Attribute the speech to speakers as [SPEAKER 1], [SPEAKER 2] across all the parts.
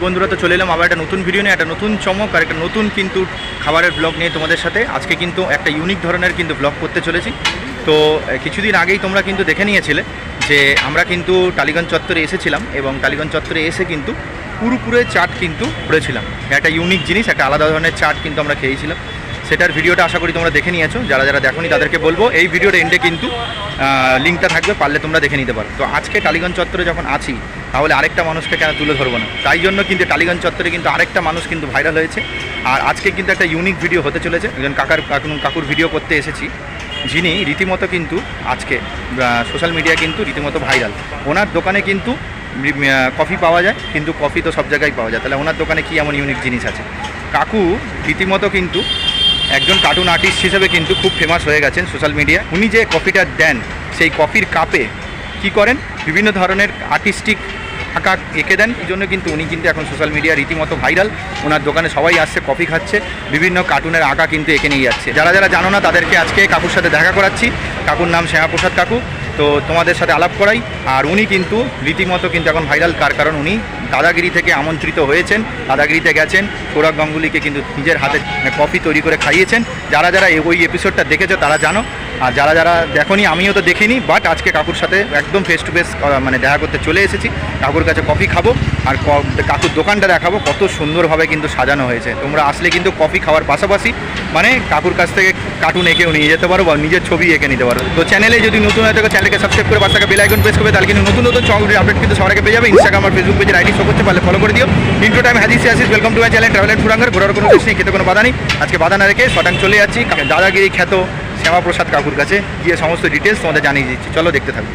[SPEAKER 1] বন্ধুরা, তো চলে এলাম আবার একটা নতুন ভিডিও নিয়ে, একটা নতুন চমক আর একটা নতুন কিন্তু খাবারের ব্লগ নিয়ে তোমাদের সাথে। আজকে কিন্তু একটা ইউনিক ধরনের কিন্তু ব্লগ করতে চলেছি। তো কিছুদিন আগেই তোমরা কিন্তু দেখে নিয়েছিলে যে আমরা কিন্তু টালিগঞ্জ চত্বরে এসেছিলাম এবং টালিগঞ্জ চত্বরে এসে কিন্তু পুরোপুরে চাট কিন্তু করেছিলাম। একটা ইউনিক জিনিস, একটা আলাদা ধরনের চাট কিন্তু আমরা খেয়েছিলাম। সেটার ভিডিওটা আশা করি তোমরা দেখে নিয়েছো। যারা যারা দেখোনি, তাদেরকে বলব, এই ভিডিওর এন্ডে কিন্তু লিঙ্কটা থাকবে, পারলে তোমরা দেখে নিতে পারো। তো আজকে টালিগঞ্জ চত্বরে যখন আছি, তাহলে আরেকটা মানুষকে কেন তুলে ধরবো না? তাই জন্য কিন্তু টালিগঞ্জ চত্বরে কিন্তু আরেকটা মানুষ কিন্তু ভাইরাল হয়েছে। আর আজকে কিন্তু একটা ইউনিক ভিডিও হতে চলেছে। একজন কাকার কাকুন কাকুর ভিডিও করতে এসেছি। যিনি রীতিমতো কিন্তু আজকে সোশ্যাল মিডিয়া কিন্তু রীতিমতো ভাইরাল ওনার দোকানে কিন্তু কফি পাওয়া যায়, কিন্তু কফি তো সব জায়গায় পাওয়া যায়। তাহলে ওনার দোকানে কি এমন ইউনিক জিনিস আছে? কাকু রীতিমতো কিন্তু একজন কার্টুন আর্টিস্ট হিসেবে কিন্তু খুব ফেমাস হয়ে গেছেন সোশ্যাল মিডিয়া উনি যে কফিটা দেন, সেই কফির কাপে কি করেন? বিভিন্ন ধরনের আর্টিস্টিক আঁকা এঁকে দেন। এই জন্য কিন্তু উনি কিন্তু এখন সোশ্যাল মিডিয়া রীতিমতো ভাইরাল ওনার দোকানে সবাই আসছে কফি খাচ্ছে, বিভিন্ন কার্টুনের আঁকা কিন্তু এঁকে নিয়ে যাচ্ছে। যারা যারা জানো না, তাদেরকে আজকে কাকুর সাথে দেখা করাচ্ছি। কাকুর নাম শ্যামাপ্রসাদ কাকু। তো তোমাদের সাথে আলাপ করাই। আর উনি কিন্তু রীতিমতো কিন্তু এখন ভাইরাল কার কারণ? উনি দাদাগিরি থেকে আমন্ত্রিত হয়েছেন, দাদাগিরিতে গেছেন সৌরভ গাঙ্গুলিকে কিন্তু নিজের হাতে কফি তৈরি করে খাইয়েছেন। যারা যারা ওই এপিসোডটা দেখেছ, তারা জানো আর যারা যারা দেখোনি, আমিও তো দেখিনি বাট আজকে কাকুর সাথে একদম ফেস টু ফেস মানে দেখা করতে চলে এসেছি। কাকুর কাছে কফি খাব, আর কাকুর দোকানটা দেখাবো, কত সুন্দরভাবে কিন্তু সাজানো হয়েছে। তোমরা আসলে কিন্তু কফি খাওয়ার পাশাপাশি মানে কাকুর কাছ থেকে কার্টুন এঁকেও নিয়ে যেতে পারো বা নিজের ছবি এঁকে নিতে পারো। তো চ্যানেলে যদি নতুন হয়ে থাকে চ্যানেলকে সাবস্ক্রাইব করে পাশে বেল আইকন প্রেস করবে, তাহলে কিন্তু নতুন নতুন চমকের আপডেট কিন্তু আগে পেয়ে যাবে। ইনস্টাগ্রাম আর ফেসবুক পেজের আইডি শো করতে পারলে ফলো করে দিও। ইন্টু টাইম হাজিসি আসিস welcome to my channel travel ফুরাঙ্গার ঘোরার কোনো শেষ নেই, খেতে কোনো বাধা নেই। আজকে বাধা না রেখে শটাং চলে যাচ্ছি দাদাগিরি খ্যাত শ্যামাপ্রসাদ কাকুর কাছে গিয়ে সমস্ত ডিটেলস তোমাদের জানিয়ে দিচ্ছি। চলো দেখতে থাকো।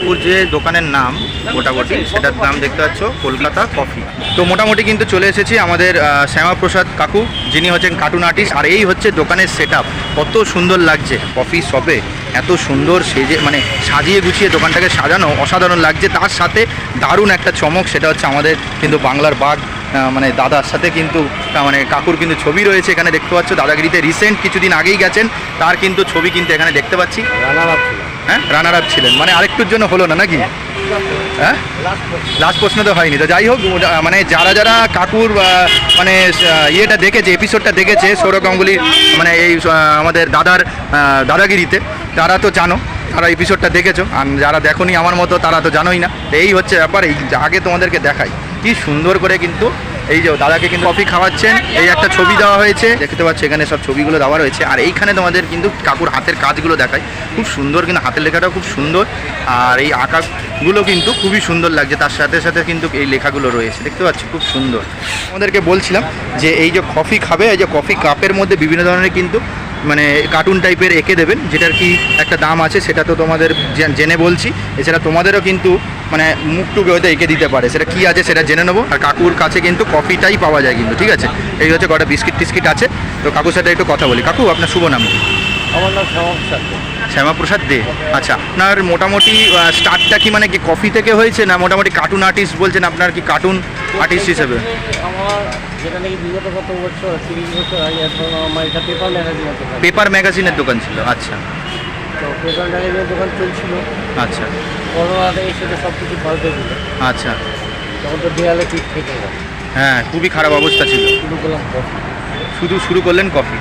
[SPEAKER 1] কাকুর যে দোকানের নাম মোটামুটি, সেটার নাম দেখতে পাচ্ছ, কলকাতা কফি। তো মোটামুটি কিন্তু চলে এসেছি আমাদের শ্যামাপ্রসাদ কাকু, যিনি হচ্ছেন কার্টুন আর্টিস্ট, আর এই হচ্ছে দোকানের সেট কত সুন্দর লাগছে, কফি শপে এত সুন্দর সেজে মানে সাজিয়ে গুছিয়ে দোকানটাকে সাজানো অসাধারণ লাগছে। তার সাথে দারুণ একটা চমক, সেটা হচ্ছে আমাদের কিন্তু বাংলার বাঘ মানে দাদার সাথে কিন্তু মানে কাকুর কিন্তু ছবি রয়েছে এখানে দেখতে পাচ্ছ। দাদাগিরিতে রিসেন্ট কিছুদিন আগেই গেছেন, তার কিন্তু ছবি কিন্তু এখানে দেখতে পাচ্ছি। হ্যাঁ? রানার আপ ছিলেন। মানে আরেকটুর জন্য হলো না, নাকি? হ্যাঁ? লাস্ট প্রশ্ন তো হয়নি। তো যাই হোক মানে যারা যারা কাকুর মানে ইয়েটা দেখেছে এপিসোডটা দেখেছে, সৌরভ গাঙ্গুলি মানে এই আমাদের দাদার দাদাগিরিতে, তারা তো জানো, তারা এপিসোডটা দেখেছ। আর যারা দেখোনি আমার মতো, তারা তো জানোই না। এই হচ্ছে ব্যাপার, এই আগে তোমাদেরকে দেখাই। কি সুন্দর করে কিন্তু এই যে দাদাকে কিন্তু কফি খাওয়াচ্ছেন, এই একটা ছবি দেওয়া হয়েছে। দেখতে পাচ্ছ, এখানে সব ছবিগুলো দেওয়া রয়েছে। আর এইখানে তোমাদের কিন্তু কাকুর হাতের কাজগুলো দেখায় খুব সুন্দর কিন্তু হাতের লেখাটাও খুব সুন্দর। আর এই আঁকাগুলো কিন্তু খুবই সুন্দর লাগছে। তার সাথে সাথে কিন্তু এই লেখাগুলো রয়েছে। দেখতে পাচ্ছি, খুব সুন্দর। আমাদেরকে বলছিলাম যে, এই যে কফি খাবে, এই যে কফি কাপের মধ্যে বিভিন্ন ধরনের কিন্তু মানে কার্টুন টাইপের এঁকে দেবেন, যেটার কি একটা দাম আছে, সেটা তো তোমাদের জেনে বলছি। এছাড়া তোমাদেরও কিন্তু মানে মুখ টুকে হয়তো এঁকে দিতে পারে। সেটা কি আছে সেটা জেনে নেব। আর কাকুর কাছে কিন্তু কফিটাই পাওয়া যায় কিন্তু, ঠিক আছে? এই হচ্ছে কটা বিস্কিট টিস্কিট আছে। তো কাকুর সাথে একটু কথা বলি। কাকু, আপনার শুভ নাম কি?
[SPEAKER 2] আমার নাম শ্যামাপ্রসাদ
[SPEAKER 1] শ্যামাপ্রসাদ দে। আচ্ছা আপনার মোটামুটি স্টার্টটা কি মানে কি কফি থেকে হয়েছে না মোটামুটি কার্টুন আর্টিস্ট বলছেন আপনার কি কার্টুন আর্টিস্ট হিসেবে?
[SPEAKER 2] আমার যেটা নাকি বিগত কত বছর তিরিশ বছর আগে আমার এটা পেপার ম্যাগাজিনের দোকান।
[SPEAKER 1] পেপার ম্যাগাজিনের দোকান ছিল আচ্ছা।
[SPEAKER 2] তো পেপার ম্যাগাজিনের দোকান চলছিল।
[SPEAKER 1] আচ্ছা।
[SPEAKER 2] করোনাতে এসে তো সব কিছু পাল্টে দিল
[SPEAKER 1] আচ্ছা।
[SPEAKER 2] তখন তো দেয়ালে পিঠ থেকে গেল।
[SPEAKER 1] হ্যাঁ খুবই খারাপ অবস্থা ছিল।
[SPEAKER 2] শুরু করলাম কফি
[SPEAKER 1] শুধু শুরু করলেন কফি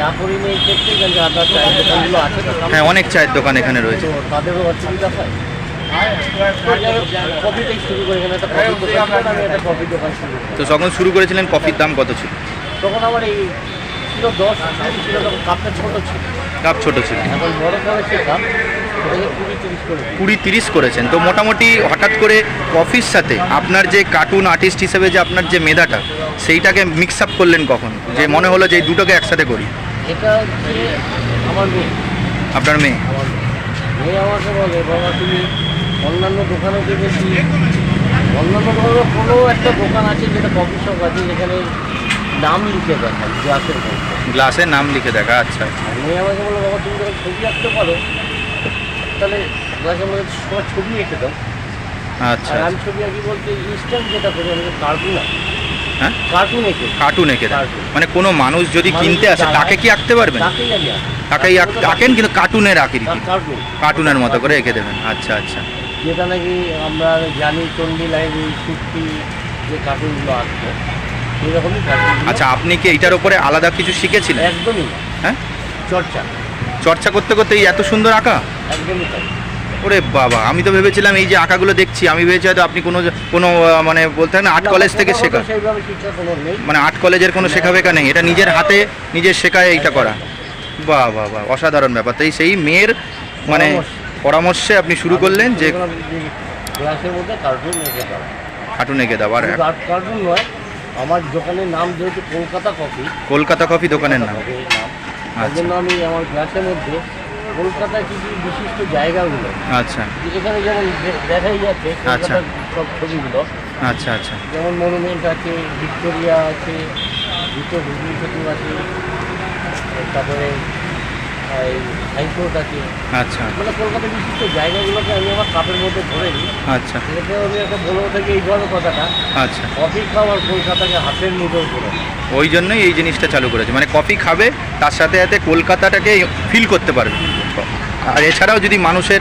[SPEAKER 2] চা করিনি ক্ষেত্রে কারণ যে চায়ের দোকানগুলো আছে তো
[SPEAKER 1] হ্যাঁ অনেক চায়ের দোকান এখানে রয়েছে।
[SPEAKER 2] তো তাদেরও অসুবিধা হয়।
[SPEAKER 1] যখন শুরু করেছিলেন কফির দাম কত ছিল?
[SPEAKER 2] তখন আমার এই ছিল দশ ছিল তখন কাপটা ছোট ছিল।
[SPEAKER 1] কাপ ছোট ছিল।
[SPEAKER 2] এখন বড় করেছে কাপ কুড়ি তিরিশ
[SPEAKER 1] করেছেন। তো মোটামুটি হঠাৎ করে কফির সাথে আপনার যে কার্টুন আর্টিস্ট হিসেবে যে আপনার যে মেধাটা সেইটাকে মিক্স আপ করলেন কখন? যে মনে হলো যে এই দুটোকে একসাথে করি।
[SPEAKER 2] এটা হচ্ছে আমার মেয়ে।
[SPEAKER 1] আপনার মেয়ে?
[SPEAKER 2] আমার মেয়ে। আমাকে বলে বাবা তুমি অন্যান্য দোকানে দেখেছি। অন্যান্য দোকানে কোনো একটা দোকান আছে যেটা কফি শপ আছে যেখানে নাম লিখে দেখাই গ্লাসের
[SPEAKER 1] গ্লাসে নাম লিখে দেখা আচ্ছা।
[SPEAKER 2] মেয়ে আমাকে বলল বাবা তুমি যখন ছবি আঁকতে পারো তাহলে গ্লাসের মধ্যে তোমার ছবি এঁকে দাও।
[SPEAKER 1] আচ্ছা
[SPEAKER 2] আমি ছবি আঁকি বলতে ইনস্ট্যান্ট যেটা করি আমি কার্টুন আঁকি
[SPEAKER 1] হ্যাঁ?
[SPEAKER 2] কার্টুন এঁকে।
[SPEAKER 1] কার্টুন এঁকে দেন মানে কোনো মানুষ যদি কিনতে আসে তাকে কি আঁকতে পারবেন?
[SPEAKER 2] তাকেই আঁকি।
[SPEAKER 1] আঁক- আঁকেন কিন্তু কার্টুনের
[SPEAKER 2] কার্টুন
[SPEAKER 1] কার্টুনের মতো করে এঁকে দেবেন। আচ্ছা আচ্ছা।
[SPEAKER 2] যেটা নাকি আমরা জানি চণ্ডী লাইব্রেরি সুক্তি যে কার্টুনগুলো কার্টুন
[SPEAKER 1] আচ্ছা আপনি কি এটার উপরে আলাদা কিছু শিখেছিলেন?
[SPEAKER 2] একদমই
[SPEAKER 1] হ্যাঁ?
[SPEAKER 2] চর্চা।
[SPEAKER 1] চর্চা করতে করতে এই এত সুন্দর আঁকা?
[SPEAKER 2] একদমই তাই।
[SPEAKER 1] ওরে বাবা আমি তো ভেবেছিলাম এই যে আঁকাগুলো দেখছি আমি ভেবেছি হয়তো আপনি কোনো কোনো মানে বলতে না আর্ট কলেজ থেকে শেখা। মানে আর্ট কলেজের কোনো শেখা বেখা নেই এটা নিজের হাতে নিজের শেখায় এইটা করা। বাহ বাহ বাহ অসাধারণ ব্যাপার। তাই সেই মেয়ের মানে
[SPEAKER 2] পরামর্শে।
[SPEAKER 1] আপনি শুরু করলেন যে
[SPEAKER 2] ক্লাসের মধ্যে কার্টুন রেখে দেওয়া।
[SPEAKER 1] কার্টুন এঁকে
[SPEAKER 2] আর্ট কার্টুন নয় আমার দোকানের নাম যেহেতু কলকাতা কফি
[SPEAKER 1] কলকাতা কফি দোকানের নাম।
[SPEAKER 2] তার। জন্য আমি আমার ক্লাসের মধ্যে কলকাতার কিছু বিশিষ্ট জায়গাগুলো
[SPEAKER 1] আচ্ছা।
[SPEAKER 2] এখানে যেমন দেখাই যাচ্ছে
[SPEAKER 1] আচ্ছা।
[SPEAKER 2] সব ছবিগুলো।
[SPEAKER 1] আচ্ছা আচ্ছা।
[SPEAKER 2] যেমন মনুমেন্ট আছে ভিক্টোরিয়া আছে দ্বিতীয় হুগলি সেতু আছে তারপরে হাইকোর্ট আছে।
[SPEAKER 1] আচ্ছা।
[SPEAKER 2] মানে বিশিষ্ট জায়গাগুলোকে আমি আমার কাপের মধ্যে ধরে নিই।
[SPEAKER 1] আচ্ছা।
[SPEAKER 2] এতে আমি একটা বলব থেকে এই কথাটা
[SPEAKER 1] আচ্ছা।
[SPEAKER 2] কফি খাওয়ার কলকাতাকে হাতের করে।
[SPEAKER 1] ওই জন্যই এই জিনিসটা চালু করেছে। মানে কফি খাবে তার সাথে সাথে কলকাতাটাকে ফিল করতে পারবে। আর এছাড়াও যদি মানুষের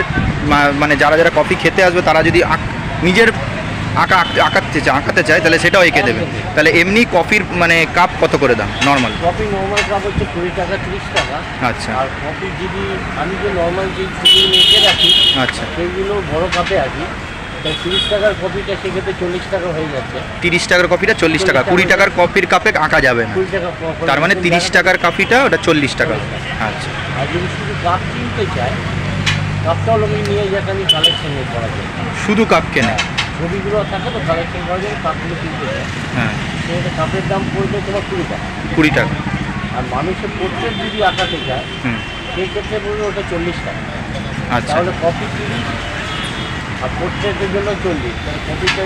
[SPEAKER 1] মানে যারা যারা কফি খেতে আসবে তারা যদি আঁক- নিজের আঁকা আঁকাতে চায় আঁকাতে চায় তাহলে সেটাও এঁকে দেবে। তাহলে এমনি কফির মানে কাপ কত করে দাম? নর্মাল
[SPEAKER 2] কফি নর্মাল কাপ হচ্ছে কুড়ি টাকা তিরিশ টাকা।
[SPEAKER 1] আচ্ছা।
[SPEAKER 2] আর কফি যদি আমি যে নর্মাল যে মেখে রাখি
[SPEAKER 1] আচ্ছা।
[SPEAKER 2] সেইগুলো বড় কাপে তাই তিরিশ টাকার কফিটা সেক্ষেত্রে চল্লিশ টাকা হয়ে যাচ্ছে।
[SPEAKER 1] তিরিশ টাকার কফিটা চল্লিশ টাকা। কুড়ি টাকার কফির কাপে আঁকা যাবে না। তার মানে তিরিশ টাকার কফিটা ওটা চল্লিশ টাকা। আচ্ছা।
[SPEAKER 2] আর যদি শুধু কাপ কিনতে চায় কাপটাও আমি নিয়ে যাতে আমি কালেকশন করা যায়
[SPEAKER 1] শুধু কাপ কেনে?
[SPEAKER 2] ছবিগুলো থাকে তো কালেকশন করা যায় কাপগুলো কিনতে চায়
[SPEAKER 1] হ্যাঁ।
[SPEAKER 2] সেটা কাপের দাম পড়বে তোমার কুড়ি টাকা।
[SPEAKER 1] কুড়ি টাকা।
[SPEAKER 2] আর মানুষের পোর্ট্রেট যদি আঁকাতে চায়
[SPEAKER 1] হুম।
[SPEAKER 2] সেই ক্ষেত্রে বলবে ওটা চল্লিশ টাকা।
[SPEAKER 1] আচ্ছা।
[SPEAKER 2] তাহলে কপি তিরিশ আর পোর্ট্রেটের জন্য চল্লিশ। তাহলে কপিটা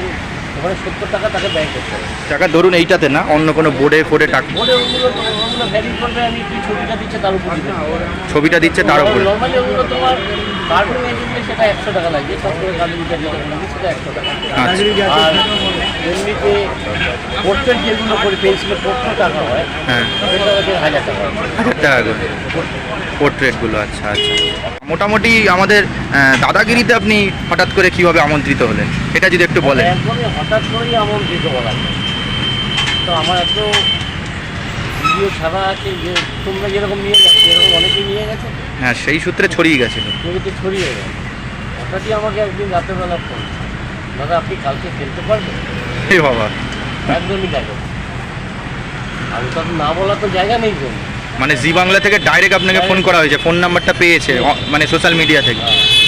[SPEAKER 2] ওখানে সত্তর টাকা তাকে ব্যয় করতে হবে।
[SPEAKER 1] টাকা ধরুন এইটাতে না অন্য কোনো বোর্ডে ফোর্ডে টাকা
[SPEAKER 2] ওটা ওগুলো ওগুলো করবে আমি কি ছবিটা দিচ্ছে তার উপর
[SPEAKER 1] ছবিটা দিচ্ছে তার উপরে।
[SPEAKER 2] নর্মালি ওগুলো তোমার কার্টুন এজেন্টে সেটা একশো টাকা লাগবে সব কার্টুন যেটা সেটা একশো টাকা
[SPEAKER 1] আচ্ছা।
[SPEAKER 2] আর এমনিতে পোর্ট্রেট যেগুলো করে পেন্সিলে পোর্ট্রেট টাকা হয়
[SPEAKER 1] হ্যাঁ।
[SPEAKER 2] সেটা হাজার টাকা।
[SPEAKER 1] হাজার টাকা করে। পোর্ট্রেটগুলো আচ্ছা আচ্ছা। মোটামুটি আমাদের দাদাগিরিতে আপনি হঠাৎ করে কীভাবে আমন্ত্রিত হলেন? এটা যদি একটু বলেন।
[SPEAKER 2] হঠাৎ করেই আমন্ত্রিত করা তো আমার এত ভিডিও ছাড়া আছে যে তোমরা যেরকম নিয়ে যাচ্ছ এরকম অনেকেই নিয়ে গেছে
[SPEAKER 1] হ্যাঁ সেই সূত্রে ছড়িয়ে গেছিল।
[SPEAKER 2] ছবিতে ছড়িয়ে গেছে। হঠাৎই আমাকে একদিন রাতেরবেলা ফোন দাদা আপনি কালকে খেলতে পারবেন?
[SPEAKER 1] হে বাবা।
[SPEAKER 2] একদমই দেখো। আমি তো না বলা তো জায়গা নেই তো
[SPEAKER 1] মানে জি বাংলা থেকে ডাইরেক্ট আপনাকে ফোন করা হয়েছে ফোন নাম্বারটা পেয়েছে মানে সোশ্যাল মিডিয়া থেকে।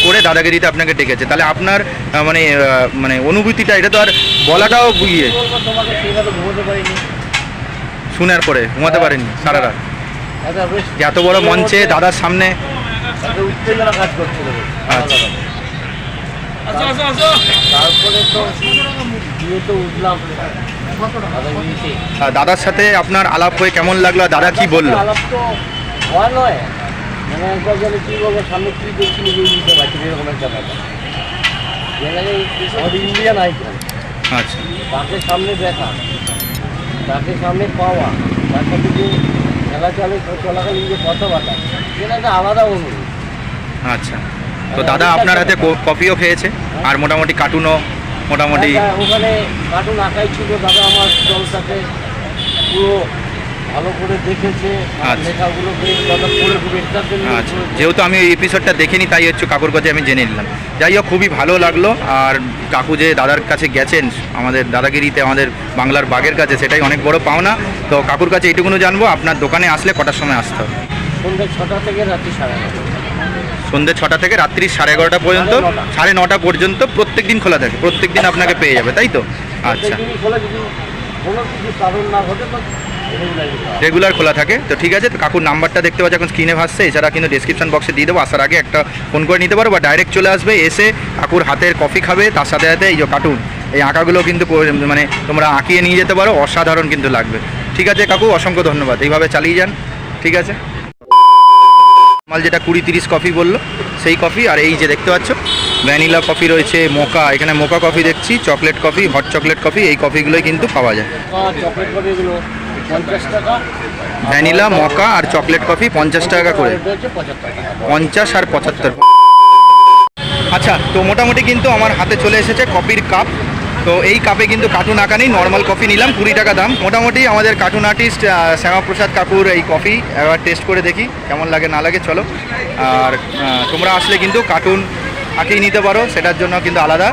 [SPEAKER 1] করে দাদাগিরিতে আপনাকে ডেকেছে। তাহলে আপনার মানে মানে অনুভূতিটা এটা তো আর বলাটাও বুঝিয়ে।
[SPEAKER 2] তোমাকে সেইভাবে ঘুমোতে পারিনি।
[SPEAKER 1] শোনার পরে ঘুমাতে পারেননি সারা রাত।
[SPEAKER 2] বেশ।
[SPEAKER 1] যে এত বড় মঞ্চে দাদার সামনে
[SPEAKER 2] করছিল
[SPEAKER 1] আচ্ছা।
[SPEAKER 2] তারপরে তো তো উঠলাম।
[SPEAKER 1] দাদার সাথে আপনার আলাপ হয়ে কেমন লাগল? দাদা কি বলল?
[SPEAKER 2] আলাপ তো হওয়া নয়। মানে একবার গেলে কী বলব সামনে কী দেখছি নিজেই বুঝতে পারছি এরকম একটা ব্যাপার। আমাদের ইন্ডিয়ান আইকন।
[SPEAKER 1] আচ্ছা।
[SPEAKER 2] তাকে সামনে দেখা। তাকে সামনে পাওয়া তার সাথে যে খেলা চলে চলাকালীন যে কথাবার্তা সেটা একটা আলাদা অনুভূতি।
[SPEAKER 1] আচ্ছা। তো দাদা আপনার হাতে কপিও কফিও খেয়েছে? আর মোটামুটি কার্টুনও মোটামুটি
[SPEAKER 2] ওখানে কার্টুন আঁকাই ছিল দাদা আমার দলটাকে পুরো ভালো করে দেখেছে আর
[SPEAKER 1] আচ্ছা।
[SPEAKER 2] পড়ে খুব
[SPEAKER 1] আচ্ছা। যেহেতু আমি এই এপিসোডটা দেখিনি তাই হচ্ছে কাকুর কাছে আমি জেনে নিলাম। যাই হোক খুবই ভালো লাগল। আর কাকু যে দাদার কাছে গেছেন আমাদের দাদাগিরিতে আমাদের বাংলার বাগের কাছে সেটাই অনেক বড় পাওনা। তো কাকুর কাছে এইটুকুনো জানব আপনার দোকানে আসলে কটার সময় আসতে হবে?
[SPEAKER 2] সন্ধ্যে ছটা থেকে রাত্রি সাড়ে
[SPEAKER 1] সন্ধ্যে ছটা থেকে রাত্রি সাড়ে এগারোটা পর্যন্ত
[SPEAKER 2] সাড়ে নটা।
[SPEAKER 1] পর্যন্ত প্রত্যেক দিন খোলা থাকে প্রত্যেক দিন আপনাকে পেয়ে যাবে তাই তো? আচ্ছা।
[SPEAKER 2] খোলা যদি কোনো কিছু কারণ না ঘটে তো।
[SPEAKER 1] রেগুলার খোলা থাকে। তো ঠিক আছে, তো কাকুর নাম্বারটা দেখতে পাচ্ছি, এখন স্ক্রিনে ভাসছে। এছাড়া কিন্তু ডিসক্রিপশন বক্সে দিয়ে দেবো। আসার আগে একটা ফোন করে নিতে পারো বা ডাইরেক্ট চলে আসবে, এসে কাকুর হাতের কফি খাবে। তার সাথে সাথে এই যে কার্টুন এই আঁকাগুলো কিন্তু মানে তোমরা আঁকিয়ে নিয়ে যেতে পারো। অসাধারণ কিন্তু লাগবে। ঠিক আছে কাকু, অসংখ্য ধন্যবাদ। এইভাবে চালিয়ে যান। ঠিক আছে? মাল যেটা কুড়ি তিরিশ কফি বলল, সেই কফি আর এই যে দেখতে পাচ্ছ ভ্যানিলা কফি রয়েছে মোকা এখানে মোকা কফি দেখছি chocolate coffee hot chocolate coffee এই কফিগুলোই কিন্তু পাওয়া যায়।
[SPEAKER 2] চকলেট এগুলো। পঞ্চাশ টাকা।
[SPEAKER 1] ভ্যানিলা মকা আর চকলেট কফি পঞ্চাশ টাকা করে। পঞ্চাশ আর পঁচাত্তর। আচ্ছা তো মোটামুটি কিন্তু আমার হাতে চলে এসেছে কফির কাপ। তো এই কাপে কিন্তু কার্টুন আঁকা নেই নর্মাল কফি নিলাম কুড়ি টাকা দাম। মোটামুটি আমাদের কার্টুন আর্টিস্ট শ্যামাপ্রসাদ কাকুর এই কফি একবার টেস্ট করে দেখি কেমন লাগে না লাগে চলো। আর তোমরা আসলে কিন্তু কার্টুন আঁকিয়ে নিতে পারো সেটার জন্য কিন্তু আলাদা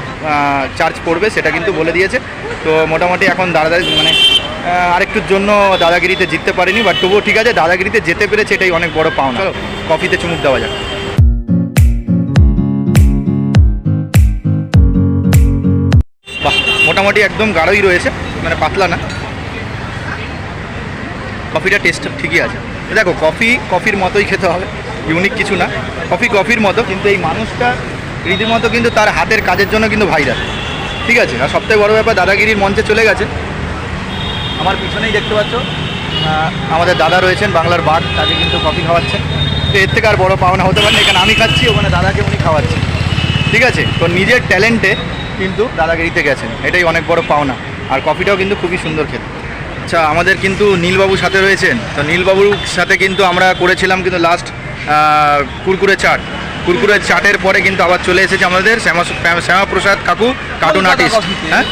[SPEAKER 1] চার্জ পড়বে সেটা কিন্তু বলে দিয়েছে। তো মোটামুটি এখন দাদা মানে আরেকটুর জন্য দাদাগিরিতে জিততে পারিনি বাট তবুও ঠিক আছে দাদাগিরিতে যেতে পেরেছে এটাই অনেক বড় পাওনা। কফিতে চুমুক দেওয়া যাক। বাহ মোটামুটি একদম গাঢ়ই রয়েছে মানে পাতলা না। কফিটা টেস্ট ঠিকই আছে। দেখো কফি কফির মতোই খেতে হবে ইউনিক কিছু না। কফি কফির মতো কিন্তু এই মানুষটা রীতিমতো কিন্তু তার হাতের কাজের জন্য কিন্তু ভাইরাল ঠিক আছে আর সবথেকে বড় ব্যাপার দাদাগিরির মঞ্চে চলে গেছে। আমার পিছনেই দেখতে পাচ্ছ। আমাদের দাদা রয়েছেন বাংলার বাঘ তাকে কিন্তু কফি খাওয়াচ্ছেন। তো এর থেকে আর বড় পাওনা হতে পারে না এখানে আমি খাচ্ছি ওখানে দাদাকে উনি খাওয়াচ্ছেন। ঠিক আছে? তো নিজের ট্যালেন্টে কিন্তু দাদাগিরিতে গেছেন এটাই অনেক বড় পাওনা। আর কফিটাও কিন্তু খুবই সুন্দর খেতে। আচ্ছা আমাদের কিন্তু নীলবাবু সাথে রয়েছেন। তো নীলবাবুর সাথে কিন্তু আমরা করেছিলাম কিন্তু লাস্ট কুরকুরে চাট। কুরকুরে চাটের পরে কিন্তু আবার চলে এসেছে আমাদের শ্যামা শ্যামাপ্রসাদ কাকু কার্টুন আর্টিস্ট হ্যাঁ?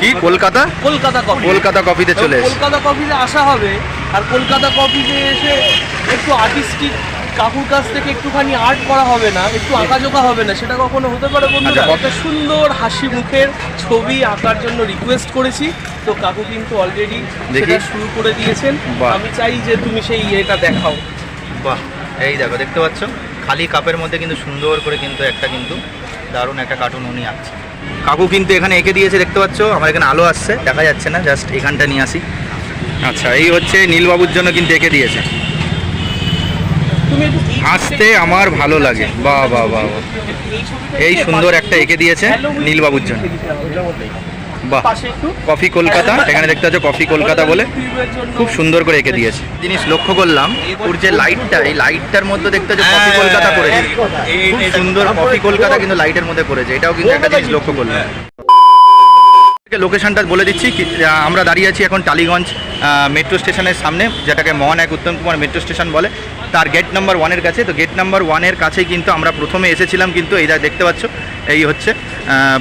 [SPEAKER 1] কি? কলকাতা?
[SPEAKER 3] কলকাতা কফি
[SPEAKER 1] কলকাতা কফিতে চলে
[SPEAKER 3] কলকাতা কফিতে আসা হবে আর কলকাতা কফিতে এসে একটু আর্টিস্টিক কাকুর কাছ থেকে একটুখানি আর্ট করা হবে না একটু আঁকাজোকা হবে না সেটা কখনো হতে পারে বন্ধুরা?
[SPEAKER 1] আচ্ছা,
[SPEAKER 3] একটা সুন্দর হাসি মুখের ছবি আঁকার জন্য রিকোয়েস্ট করেছি তো কাকু কিন্তু অলরেডি
[SPEAKER 1] দেখি।
[SPEAKER 3] সেটা শুরু করে দিয়েছেন। আমি চাই যে তুমি সেই ইয়েটা দেখাও।
[SPEAKER 1] বাহ এই দেখো দেখতে পাচ্ছ? খালি কাপের মধ্যে কিন্তু সুন্দর করে কিন্তু একটা কিন্তু দারুণ একটা কার্টুন উনি আঁকছে কাকু কিন্তু এখানে এঁকে দিয়েছে, দেখতে পাচ্ছ? আমার এখানে আলো আসছে, দেখা যাচ্ছে না, জাস্ট এখানটা নিয়ে আসি। আচ্ছা এই হচ্ছে নীলবাবুর জন্য কিন্তু এঁকে দিয়েছে। আসতে আমার ভালো লাগে। বা বা বা।
[SPEAKER 3] এই
[SPEAKER 1] সুন্দর একটা এঁকে দিয়েছে নীলবাবুর জন্য।
[SPEAKER 3] পাশে একটু।
[SPEAKER 1] কফি কলকাতা এখানে দেখতে পাচ্ছ কফি কলকাতা বলে খুব সুন্দর করে এঁকে দিয়েছে। জিনিস লক্ষ্য করলাম ওর যে লাইটটা এই লাইটটার মধ্যে দেখতে পাচ্ছ কফি কলকাতা করেছে। খুব সুন্দর কফি কলকাতা কিন্তু লাইটের মধ্যে করেছে এটাও কিন্তু একটা জিনিস লক্ষ্য করলাম। লোকেশনটা বলে দিচ্ছি আমরা দাঁড়িয়ে আছি এখন টালিগঞ্জ মেট্রো স্টেশনের সামনে যেটাকে মহান এক উত্তম কুমার মেট্রো স্টেশন বলে। তার গেট নাম্বার ওয়ানের কাছে। তো গেট নাম্বার ওয়ানের কাছেই কিন্তু আমরা প্রথমে এসেছিলাম কিন্তু এই যা দেখতে পাচ্ছ, এই হচ্ছে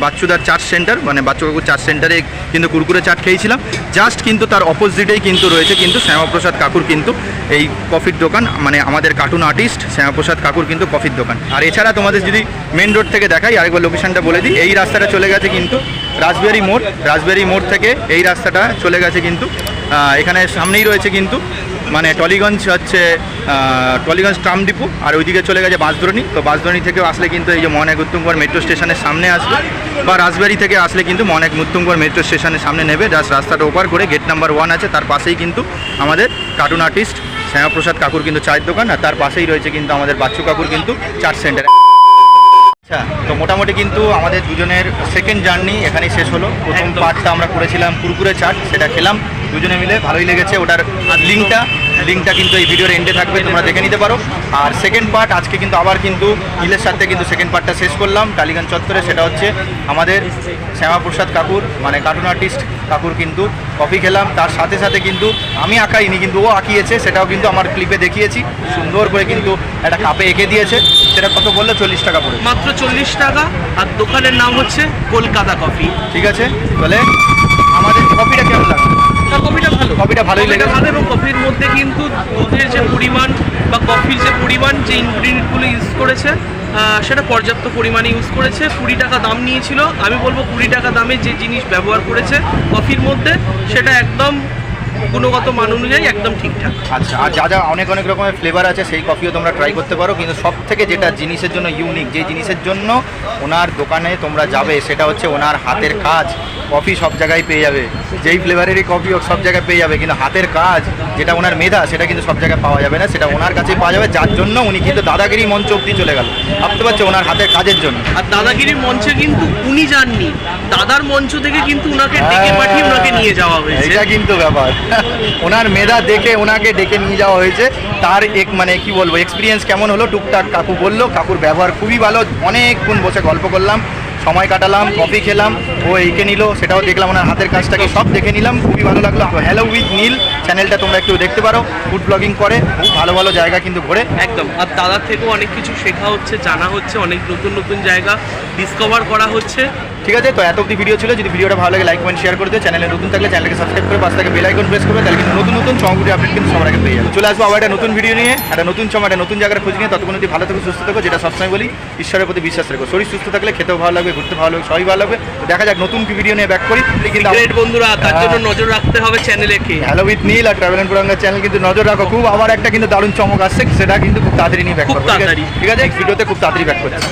[SPEAKER 1] বাচ্চুদার চাট সেন্টার মানে বাচ্চু কাকুর চাট সেন্টারে কিন্তু কুরকুরে চাট খেয়েছিলাম। জাস্ট কিন্তু তার অপোজিটেই কিন্তু রয়েছে কিন্তু শ্যামাপ্রসাদ কাকুর কিন্তু এই কফির দোকান মানে আমাদের কার্টুন আর্টিস্ট শ্যামাপ্রসাদ কাকুর কিন্তু কফির দোকান। আর এছাড়া তোমাদের যদি মেন রোড থেকে দেখাই, আরেকবার লোকেশনটা বলে দিই, এই রাস্তাটা চলে গেছে কিন্তু রাসবেরি মোড় রাসবেরি মোড় থেকে এই রাস্তাটা চলে গেছে কিন্তু এখানে সামনেই রয়েছে কিন্তু মানে টলিগঞ্জ হচ্ছে টলিগঞ্জ ট্রাম ডিপো, আর ওইদিকে চলে গেছে বাঁশদ্রণী তো বাঁশদ্রণী থেকেও আসলে কিন্তু এই যে মনেক উত্তমগড় মেট্রো স্টেশনের সামনে আসবে, বা রাজবাড়ি থেকে আসলে কিন্তু মনেক উত্তমগড় মেট্রো স্টেশনের সামনে নেবে। জাস্ট রাস্তাটা ওপার করে গেট নাম্বার ওয়ান আছে, তার পাশেই কিন্তু আমাদের কার্টুন আর্টিস্ট শ্যামাপ্রসাদ কাকুর কিন্তু চায়ের দোকান, আর তার পাশেই রয়েছে কিন্তু আমাদের বাচ্চু কাকুর কিন্তু চাট সেন্টার আচ্ছা তো মোটামুটি কিন্তু আমাদের দুজনের সেকেন্ড জার্নি এখানেই শেষ হলো। প্রথম। পার্টটা আমরা করেছিলাম কুরকুরে চাট সেটা খেলাম। দুজনে মিলে ভালোই লেগেছে ওটার লিঙ্কটা লিঙ্কটা কিন্তু এই ভিডিওর এন্ডে থাকবে তোমরা দেখে নিতে পারো। আর সেকেন্ড পার্ট আজকে কিন্তু আবার কিন্তু ইলের সাথে কিন্তু সেকেন্ড পার্টটা শেষ করলাম টালিগঞ্জ চত্বরে। সেটা হচ্ছে আমাদের শ্যামাপ্রসাদ কাকুর মানে কার্টুন আর্টিস্ট কাকুর কিন্তু কফি খেলাম। তার সাথে সাথে কিন্তু আমি আঁকাইনি কিন্তু ও আঁকিয়েছে সেটাও কিন্তু আমার ক্লিপে দেখিয়েছি। সুন্দর করে কিন্তু একটা কাপে এঁকে দিয়েছে। সেটা কত বলল? চল্লিশ টাকা পড়ে
[SPEAKER 3] মাত্র চল্লিশ টাকা আর দোকানের নাম হচ্ছে কলকাতা কফি
[SPEAKER 1] ঠিক আছে? তাহলে আমাদের কফিটা কেমন লাগবে
[SPEAKER 3] ভালো।
[SPEAKER 1] কফিটা ভালোই
[SPEAKER 3] কফিটা
[SPEAKER 1] লেগেছে।
[SPEAKER 3] ভালো এবং কফির মধ্যে কিন্তু দুধের যে পরিমাণ বা কফির যে পরিমাণ যে ইনগ্রিডিয়েন্টগুলো ইউজ করেছে সেটা পর্যাপ্ত পরিমাণে ইউজ করেছে। কুড়ি টাকা দাম নিয়েছিল। আমি বলব কুড়ি টাকা দামে যে জিনিস ব্যবহার করেছে কফির মধ্যে সেটা একদম গুণগত মান অনুযায়ী একদম ঠিকঠাক।
[SPEAKER 1] আচ্ছা আর যা যা অনেক অনেক রকমের ফ্লেভার আছে সেই কফিও তোমরা ট্রাই করতে পারো। কিন্তু সব থেকে যেটা জিনিসের জন্য ইউনিক যে জিনিসের জন্য ওনার দোকানে তোমরা যাবে সেটা হচ্ছে ওনার হাতের কাজ। কফি সব জায়গায় পেয়ে যাবে। যেই ফ্লেভারেরই কফি সব জায়গায় পেয়ে যাবে। কিন্তু হাতের কাজ যেটা ওনার মেধা সেটা কিন্তু সব জায়গায় পাওয়া যাবে না। সেটা ওনার কাছেই পাওয়া যাবে। যার জন্য উনি কিন্তু দাদাগিরি মঞ্চ অব্দি চলে গেল। ভাবতে পারছ ওনার হাতের কাজের জন্য?
[SPEAKER 3] আর দাদাগিরির মঞ্চে কিন্তু উনি যাননি। দাদার মঞ্চ থেকে কিন্তু ওনাকে ডেকে পাঠিয়ে ওনাকে নিয়ে যাওয়া হয়েছে।
[SPEAKER 1] এটা কিন্তু ব্যাপার। ওনার মেধা দেখে ওনাকে ডেকে নিয়ে যাওয়া হয়েছে। তার এক মানে কি বলব এক্সপিরিয়েন্স কেমন হলো? টুকটাক কাকু বলল কাকুর ব্যবহার খুবই ভালো। অনেকক্ষণ বসে গল্প করলাম। সময় কাটালাম কফি খেলাম, ও এঁকে নিল, সেটাও দেখলাম, ওনার হাতের কাজটাকে সব দেখে নিলাম, খুবই ভালো লাগল। হ্যালো উইথ নীল চ্যানেলটা তোমরা একটু দেখতে পারো ফুড ব্লগিং করে, খুব ভালো ভালো জায়গা কিন্তু ঘোরে।
[SPEAKER 3] একদম, আর দাদার থেকেও অনেক কিছু শেখা হচ্ছে, জানা হচ্ছে, অনেক নতুন নতুন জায়গা ডিসকভার করা হচ্ছে।
[SPEAKER 1] ঠিক আছে? তো এত অব্দি ভিডিও ছিল। যদি ভিডিওটা ভালো লাগে লাইক কমেন্ট শেয়ার করে দিও। চ্যানেলে নতুন থাকলে চ্যানেলকে সাবস্ক্রাইব করে পাশে থেকে বেল আইকন প্রেস করবে তাহলে কিন্তু নতুন নতুন চমকুটি আপডেট কিন্তু সবার আগে পেয়ে যাবে। চলে আসব আবার একটা নতুন ভিডিও নিয়ে। একটা নতুন চমক একটা নতুন জায়গার খোঁজ নিয়ে। ততক্ষণ যদি ভালো থেকো সুস্থ থেকো যেটা সবসময় বলি ঈশ্বরের প্রতি বিশ্বাস রেখো। শরীর সুস্থ থাকলে খেতেও ভালো লাগবে ঘুরতে ভালো লাগবে সবই ভালো লাগবে। তো দেখা যাক নতুন ভিডিও নিয়ে ব্যাক করি। কিন্তু
[SPEAKER 3] বন্ধুরা তার
[SPEAKER 1] হ্যাঁ।
[SPEAKER 3] জন্য নজর রাখতে হবে চ্যানেলে কি।
[SPEAKER 1] হ্যালো উইথ নীল আর ট্রাভেল অ্যান্ড পুরাঙ্গার চ্যানেল কিন্তু নজর রাখো। খুব আবার একটা কিন্তু দারুণ চমক আসছে সেটা কিন্তু খুব তাড়াতাড়ি নিয়ে ব্যাক করব ঠিক আছে?
[SPEAKER 3] তাড়াতাড়ি।
[SPEAKER 1] ঠিক আছে? ভিডিওতে খুব তাড়াতাড়ি ব্যাক করছে।